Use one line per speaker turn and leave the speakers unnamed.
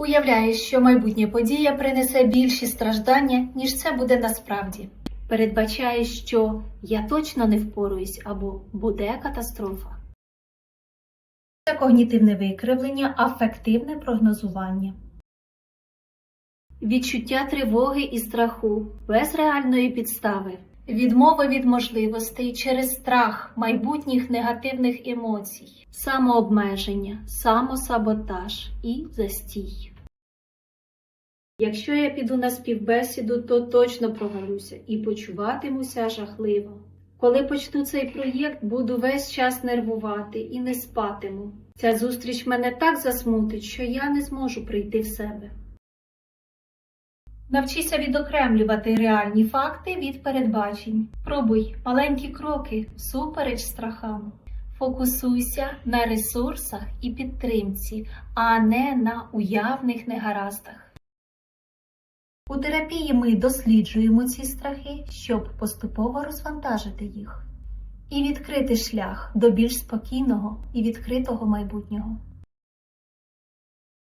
Уявляєш, що майбутня подія принесе більші страждання, ніж це буде насправді. Передбачаєш, що я точно не впоруюсь або буде катастрофа. Це когнітивне викривлення, афективне прогнозування. Відчуття тривоги і страху без реальної підстави. Відмова від можливостей через страх майбутніх негативних емоцій, самообмеження, самосаботаж і застій. Якщо я піду на співбесіду, то точно провалюся і почуватимуся жахливо. Коли почну цей проєкт, буду весь час нервувати і не спатиму. Ця зустріч мене так засмутить, що я не зможу прийти в себе. Навчися відокремлювати реальні факти від передбачень. Пробуй маленькі кроки всупереч страхам. Фокусуйся на ресурсах і підтримці, а не на уявних негараздах. У терапії ми досліджуємо ці страхи, щоб поступово розвантажити їх і відкрити шлях до більш спокійного і відкритого майбутнього.